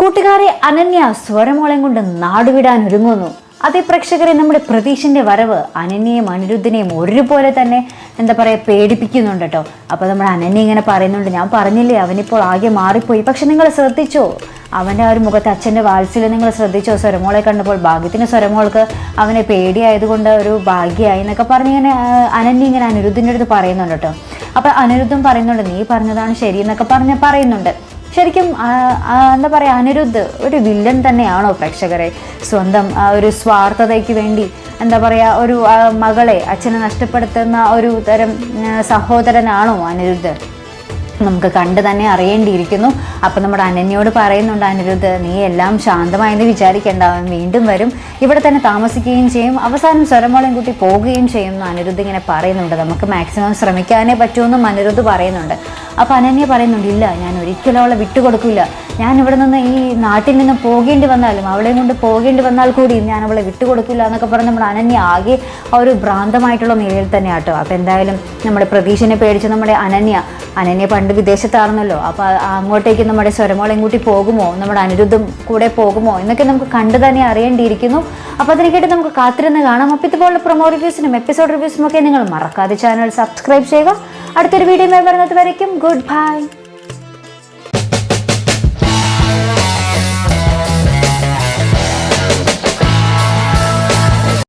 കൂട്ടുകാരെ അനന്യ സ്വരമോളം കൊണ്ട് നാടുവിടാൻ ഒരുങ്ങുന്നു. അതേ പ്രേക്ഷകരെ നമ്മുടെ പ്രതീക്ഷിന്റെ വരവ് അനന്യയും അനിരുദ്ധിനെയും ഒരുപോലെ തന്നെ എന്താ പറയുക പേടിപ്പിക്കുന്നുണ്ട് കേട്ടോ. അപ്പോൾ നമ്മുടെ അനന്യ ഇങ്ങനെ പറയുന്നുണ്ട് ഞാൻ പറഞ്ഞില്ലേ അവനിപ്പോൾ ആകെ മാറിപ്പോയി. പക്ഷെ നിങ്ങൾ ശ്രദ്ധിച്ചോ? അവന്റെ ആ ഒരു മുഖത്ത് അച്ഛന്റെ വാത്സല്യം നിങ്ങൾ ശ്രദ്ധിച്ചോ? സ്വരമോളെ കണ്ടപ്പോൾ ഭാഗ്യത്തിന് സ്വരമോൾക്ക് അവനെ പേടിയായതുകൊണ്ട് ഒരു ഭാഗ്യമായി എന്നൊക്കെ പറഞ്ഞിങ്ങനെ ഇങ്ങനെ അനന്യ ഇങ്ങനെ അനിരുദ്ധിന്റെ അടുത്ത് പറയുന്നുണ്ട് കേട്ടോ. അപ്പോൾ അനിരുദ്ധം പറയുന്നുണ്ട് നീ പറഞ്ഞതാണ് ശരി എന്നൊക്കെ പറഞ്ഞ് പറയുന്നുണ്ട്. ശരിക്കും എന്താ പറയുക അനിരുദ്ധ് ഒരു വില്ലൻ തന്നെയാണോ പ്രേക്ഷകരെ? സ്വന്തം ആ ഒരു സ്വാർത്ഥതയ്ക്ക് വേണ്ടി എന്താ പറയുക ഒരു മകളെ അച്ഛനെ നഷ്ടപ്പെടുത്തുന്ന ഒരു തരം സഹോദരനാണോ അനിരുദ്ധ്? നമുക്ക് കണ്ട് തന്നെ അറിയേണ്ടിയിരിക്കുന്നു. അപ്പം നമ്മുടെ അനന്യോട് പറയുന്നുണ്ട് അനിരുദ്ധ് നീ എല്ലാം ശാന്തമായെന്ന് വിചാരിക്കേണ്ട. അവൻ വീണ്ടും വരും. ഇവിടെ തന്നെ താമസിക്കുകയും ചെയ്യും. അവസാനം സ്വരമോളം കൂട്ടി പോവുകയും ചെയ്യും അനിരുദ്ധ് ഇങ്ങനെ പറയുന്നുണ്ട്. നമുക്ക് മാക്സിമം ശ്രമിക്കാനേ പറ്റുമെന്നും അനിരുദ്ധ് പറയുന്നുണ്ട്. അപ്പം അനന്യ പറയുന്നുണ്ട് ഇല്ല ഞാൻ ഒരിക്കലും അവളെ വിട്ടുകൊടുക്കില്ല. ഞാൻ ഇവിടെ നിന്ന് ഈ നാട്ടിൽ നിന്ന് പോകേണ്ടി വന്നാലും അവളെയും കൊണ്ട് പോകേണ്ടി വന്നാൽ കൂടി ഞാൻ അവളെ വിട്ടുകൊടുക്കില്ല എന്നൊക്കെ പറഞ്ഞ് നമ്മുടെ അനന്യ ആകെ ആ ഒരു ഭ്രാന്തമായിട്ടുള്ള നിലയിൽ തന്നെ ആട്ടോ അപ്പം എന്തായാലും നമ്മുടെ പ്രതീക്ഷനെ പേടിച്ച് നമ്മുടെ അനന്യ അനന്യ പണ്ട് വിദേശത്താണെന്നല്ലോ. അപ്പോൾ അങ്ങോട്ടേക്ക് നമ്മുടെ സ്വരമോൾ കൂട്ടി പോകുമോ? നമ്മുടെ അനിരുദ്ധം കൂടെ പോകുമോ? എന്നൊക്കെ നമുക്ക് കണ്ടു തന്നെ അറിയേണ്ടിയിരിക്കുന്നു. അപ്പോൾ അതിനേക്കായിട്ട് നമുക്ക് കാത്തിരുന്ന് കാണാം. അപ്പോൾ ഇതുപോലുള്ള പ്രൊമോ റിവ്യൂസിനും എപ്പിസോഡ് റിവ്യൂസിനും ഒക്കെ നിങ്ങൾ മറക്കാതെ ചാനൽ സബ്സ്ക്രൈബ് ചെയ്യുക. അടുത്തൊരു വീഡിയോ വരുന്നത് വരയ്ക്കും. Good bye